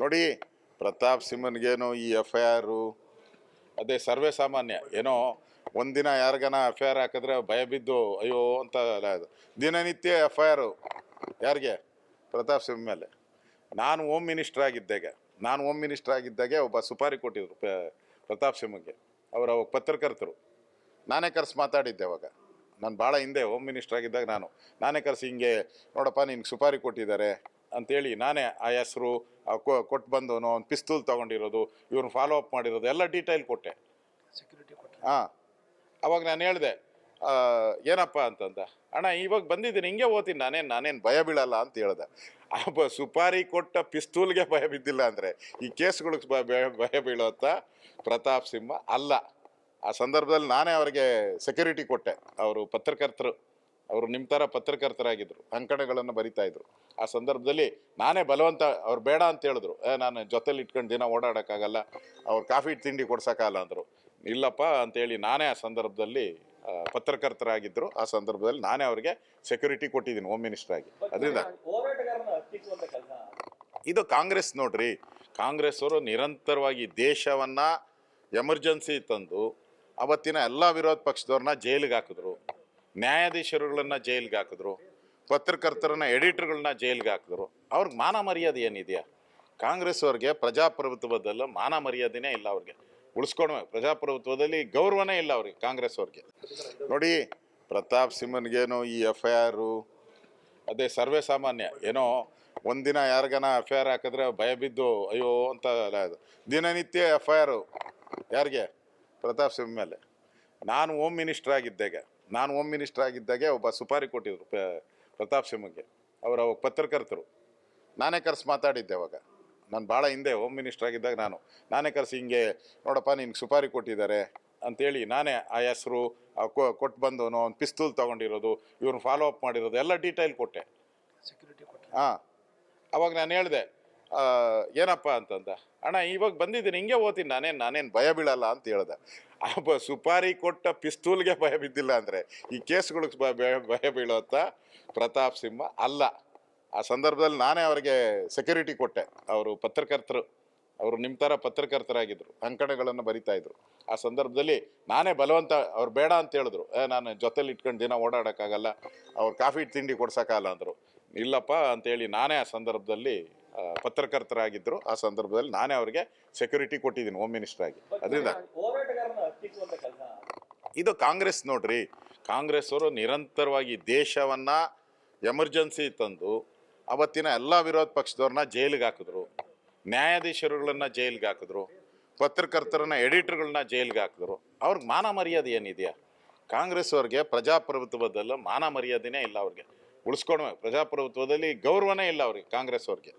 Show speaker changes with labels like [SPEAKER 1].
[SPEAKER 1] ನೋಡಿ, ಪ್ರತಾಪ್ ಸಿಂಹನ್ಗೇನು ಈ F I ಆರು ಅದೇ ಸರ್ವೇ ಸಾಮಾನ್ಯ, ಏನೋ ಒಂದಿನ ಯಾರಿಗಾನ ಎಫ್ ಐ ಆರ್ ಹಾಕಿದ್ರೆ ಭಯ ಬಿದ್ದು, ಅಯ್ಯೋ ಅಂತ ದಿನನಿತ್ಯ ಎಫ್ ಐ ಆರು ಯಾರಿಗೆ? ಪ್ರತಾಪ್ ಸಿಂಹ ಮೇಲೆ. ನಾನು ಹೋಮ್ ಮಿನಿಸ್ಟರ್ ಆಗಿದ್ದಾಗ, ನಾನು ಹೋಮ್ ಮಿನಿಸ್ಟರ್ ಆಗಿದ್ದಾಗೆ ಒಬ್ಬ ಸುಪಾರಿ ಕೊಟ್ಟಿದ್ರು ಪ್ರತಾಪ್ ಸಿಂಹಗೆ ಅವರ ಪತ್ರಕರ್ತರು. ನಾನೇ ಕರೆಸಿ ಮಾತಾಡಿದ್ದೆ ಅವಾಗ. ನಾನು ಭಾಳ ಹಿಂದೆ ಹೋಮ್ ಮಿನಿಸ್ಟರ್ ಆಗಿದ್ದಾಗ ನಾನು. ನಾನೇ ಕರೆಸಿ ಹಿಂಗೆ, ನೋಡಪ್ಪ ನಿನ್ಗೆ ಸುಪಾರಿ ಕೊಟ್ಟಿದ್ದಾರೆ. ಅಂತೇಳಿ ನಾನೇ ಆ ಹೆಸರು ಕೊಟ್ಟು ಬಂದವನು ಒಂದು ಪಿಸ್ತೂಲ್ ತೊಗೊಂಡಿರೋದು ಇವ್ರನ್ನ ಫಾಲೋ ಅಪ್ ಮಾಡಿರೋದು ಎಲ್ಲ ಡೀಟೈಲ್ ಕೊಟ್ಟೆ. ಹಾಂ. ಅವಾಗ ನಾನು ಹೇಳಿದೆ ಏನಪ್ಪ ಅಂತಂದ ಅಣ್ಣ ಇವಾಗ ಬಂದಿದ್ದೀನಿ ಹಿಂಗೆ ಓದ್ತೀನಿ ನಾನೇನು ನಾನೇನು ಭಯ ಬೀಳಲ್ಲ ಅಂತ ಹೇಳ್ದೆ. ಆ ಸುಪಾರಿ ಕೊಟ್ಟ ಪಿಸ್ತೂಲ್ಗೆ ಭಯ ಬಿದ್ದಿಲ್ಲ ಅಂದರೆ ಈ ಕೇಸ್ಗಳಿಗೆ ಭಯ ಭಯ ಬೀಳೋತ್ತ? ಪ್ರತಾಪ್ ಸಿಂಹ ಅಲ್ಲ. ಆ ಸಂದರ್ಭದಲ್ಲಿ ನಾನೇ ಅವರಿಗೆ ಸೆಕ್ಯೂರಿಟಿ ಕೊಟ್ಟೆ ಅವರು ಪತ್ರಕರ್ತರು. ಅವರು ನಿಮ್ಮ ಥರ ಪತ್ರಕರ್ತರಾಗಿದ್ದರು ಅಂಕಣಗಳನ್ನು ಬರಿತಾ ಇದ್ರು. ಆ ಸಂದರ್ಭದಲ್ಲಿ ನಾನೇ ಬಲವಂತ ಅವ್ರು ಬೇಡ ಅಂತ ಹೇಳಿದ್ರು. ನಾನು ಜೊತೆಲಿ ಇಟ್ಕೊಂಡು ದಿನ ಓಡಾಡೋಕ್ಕಾಗಲ್ಲ ಅವ್ರು ಕಾಫಿ ತಿಂಡಿ ಕೊಡ್ಸೋಕ್ಕಾಗಲ್ಲ ಅಂದರು. ಇಲ್ಲಪ್ಪ ಅಂತೇಳಿ ನಾನೇ ಆ ಸಂದರ್ಭದಲ್ಲಿ ಪತ್ರಕರ್ತರಾಗಿದ್ದರು ಆ ಸಂದರ್ಭದಲ್ಲಿ ನಾನೇ ಅವರಿಗೆ ಸೆಕ್ಯೂರಿಟಿ ಕೊಟ್ಟಿದ್ದೀನಿ ಹೋಮ್ ಮಿನಿಸ್ಟರ್ ಆಗಿ. ಅದರಿಂದ ಇದು ಕಾಂಗ್ರೆಸ್ ನೋಡ್ರಿ. ಕಾಂಗ್ರೆಸ್ ಅವರು ನಿರಂತರವಾಗಿ ದೇಶವನ್ನು ಎಮರ್ಜೆನ್ಸಿ ತಂದು ಅವತ್ತಿನ ಎಲ್ಲ ವಿರೋಧ ಪಕ್ಷದವ್ರನ್ನ ಜೈಲಿಗೆ ಹಾಕಿದ್ರು. ನ್ಯಾಯಾಧೀಶರುಗಳನ್ನ ಜೈಲ್ಗೆ ಹಾಕಿದ್ರು, ಪತ್ರಕರ್ತರನ್ನ ಎಡಿಟರ್ಗಳನ್ನ ಜೈಲ್ಗೆ ಹಾಕಿದ್ರು. ಅವ್ರಿಗೆ ಮಾನ ಮರ್ಯಾದೆ ಏನಿದೆಯಾ? ಕಾಂಗ್ರೆಸ್ ಅವ್ರಿಗೆ ಪ್ರಜಾಪ್ರಭುತ್ವದಲ್ಲ ಮಾನ ಮರ್ಯಾದೆನೇ ಇಲ್ಲ ಅವ್ರಿಗೆ. ಉಳಿಸ್ಕೊಳ್ವೆ ಪ್ರಜಾಪ್ರಭುತ್ವದಲ್ಲಿ ಗೌರವನೇ ಇಲ್ಲ ಅವ್ರಿಗೆ ಕಾಂಗ್ರೆಸ್ ಅವ್ರಿಗೆ ನೋಡಿ, ಪ್ರತಾಪ್ ಸಿಂಹನ್ಗೇನೋ ಈ ಎಫ್ ಐ ಆರು ಅದೇ ಸರ್ವೇ ಸಾಮಾನ್ಯ, ಏನೋ ಒಂದಿನ ಯಾರಿಗಾನ ಎಫ್ ಐ ಆರ್ ಹಾಕಿದ್ರೆ ಭಯ ಬಿದ್ದು, ಅಯ್ಯೋ ಅಂತ ದಿನನಿತ್ಯ ಎಫ್ ಐ ಆರು ಯಾರಿಗೆ? ಪ್ರತಾಪ್ ಸಿಂಹ ಮೇಲೆ. ನಾನು ಹೋಮ್ ಮಿನಿಸ್ಟರ್ ಆಗಿದ್ದಾಗ. ನಾನು ಹೋಮ್ ಮಿನಿಸ್ಟರ್ ಆಗಿದ್ದಾಗೆ ಒಬ್ಬ ಸುಪಾರಿ ಕೊಟ್ಟಿದ್ರು ಪ- ಪ್ರತಾಪ್ ಸಿಂಹಗೆ ಅವರ ಅವಾಗ ಪತ್ರಕರ್ತರು. ನಾನೇ ಕರೆಸಿ ಮಾತಾಡಿದ್ದೆ ಅವಾಗ. ನಾನು ಭಾಳ ಹಿಂದೆ ಹೋಮ್ ಮಿನಿಸ್ಟರ್ ಆಗಿದ್ದಾಗ ನಾನು. ನಾನೇ ಕರೆಸಿ ಹಿಂಗೆ ನೋಡಪ್ಪ ನಿನ್ಗೆ ಸುಪಾರಿ ಕೊಟ್ಟಿದ್ದಾರೆ ಅಂತೇಳಿ ನಾನೇ ಆ ಹೆಸರು ಕೊಟ್ಟು ಬಂದವನು ಒಂದು ಪಿಸ್ತೂಲ್ ತೊಗೊಂಡಿರೋದು ಇವ್ರನ್ನ ಫಾಲೋ ಅಪ್ ಮಾಡಿರೋದು ಎಲ್ಲ ಡೀಟೇಲ್ ಕೊಟ್ಟೆ. ಸೆಕ್ಯೂರಿಟಿ ಹಾಂ. ಅವಾಗ ನಾನು ಹೇಳಿದೆ ಏನಪ್ಪ ಅಂತಂದ, ಅಣ್ಣ, ಇವಾಗ ಬಂದಿದ್ದೀನಿ, ಹಿಂಗೆ ಓದ್ತೀನಿ, ನಾನೇನು ನಾನೇನು ಭಯ ಬೀಳಲ್ಲ ಅಂತ ಹೇಳ್ದೆ. ಆ ಸುಪಾರಿ ಕೊಟ್ಟ ಪಿಸ್ತೂಲ್ಗೆ ಭಯ ಬಿದ್ದಿಲ್ಲ ಅಂದರೆ ಈ ಕೇಸ್ಗಳಿಗೆ ಭಯ ಭಯ- ಪ್ರತಾಪ್ ಸಿಂಹ, ಅಲ್ಲ, ಆ ಸಂದರ್ಭದಲ್ಲಿ ನಾನೇ ಅವರಿಗೆ ಸೆಕ್ಯೂರಿಟಿ ಕೊಟ್ಟೆ. ಅವರು ಪತ್ರಕರ್ತರು, ಅವರು ನಿಮ್ಮ ಥರ ಪತ್ರಕರ್ತರಾಗಿದ್ದರು ಅಂಕಣಗಳನ್ನು ಬರಿತಾ ಇದ್ರು. ಆ ಸಂದರ್ಭದಲ್ಲಿ ನಾನೇ ಬಲವಂತ, ಅವ್ರು ಬೇಡ ಅಂತ ಹೇಳಿದ್ರು. ನಾನು ಜೊತೆಲಿ ಇಟ್ಕೊಂಡು ದಿನ ಓಡಾಡೋಕ್ಕಾಗಲ್ಲ, ಅವ್ರು ಕಾಫಿ, ತಿಂಡಿ ಕೊಡ್ಸೋಕ್ಕಾಗಲ್ಲ ಅಂದರು. ಇಲ್ಲಪ್ಪ ಅಂತೇಳಿ ನಾನೇ ಆ ಸಂದರ್ಭದಲ್ಲಿ ಪತ್ರಕರ್ತರಾಗಿದ್ದರು. ಆ ಸಂದರ್ಭದಲ್ಲಿ ನಾನೇ ಅವರಿಗೆ ಸೆಕ್ಯೂರಿಟಿ ಕೊಟ್ಟಿದ್ದೀನಿ ಹೋಮ್ ಮಿನಿಸ್ಟರ್ ಆಗಿ. ಅದರಿಂದ ಇದು ಕಾಂಗ್ರೆಸ್ ನೋಡ್ರಿ. ಕಾಂಗ್ರೆಸ್ ಅವರು ನಿರಂತರವಾಗಿ ದೇಶವನ್ನ ಎಮರ್ಜೆನ್ಸಿ ತಂದು ಅವತ್ತಿನ ಎಲ್ಲ ವಿರೋಧ ಪಕ್ಷದವ್ರನ್ನ ಜೈಲಿಗೆ ಹಾಕಿದ್ರು. ನ್ಯಾಯಾಧೀಶರುಗಳನ್ನ ಜೈಲಿಗೆ ಹಾಕಿದ್ರು. ಪತ್ರಕರ್ತರನ್ನ ಎಡಿಟರ್ಗಳನ್ನ ಜೈಲಿಗೆ ಹಾಕಿದ್ರು. ಅವ್ರಿಗೆ ಮಾನ ಮರ್ಯಾದೆ ಏನಿದೆಯಾ? ಕಾಂಗ್ರೆಸ್ ಅವ್ರಿಗೆ ಪ್ರಜಾಪ್ರಭುತ್ವದಲ್ಲ ಮಾನ ಮರ್ಯಾದೆನೇ ಇಲ್ಲ ಅವ್ರಿಗೆ. ಉಳಿಸ್ಕೊಳ್ವೆ ಪ್ರಜಾಪ್ರಭುತ್ವದಲ್ಲಿ ಗೌರವನೇ ಇಲ್ಲ ಅವ್ರಿಗೆ ಕಾಂಗ್ರೆಸ್ ಅವ್ರಿಗೆ.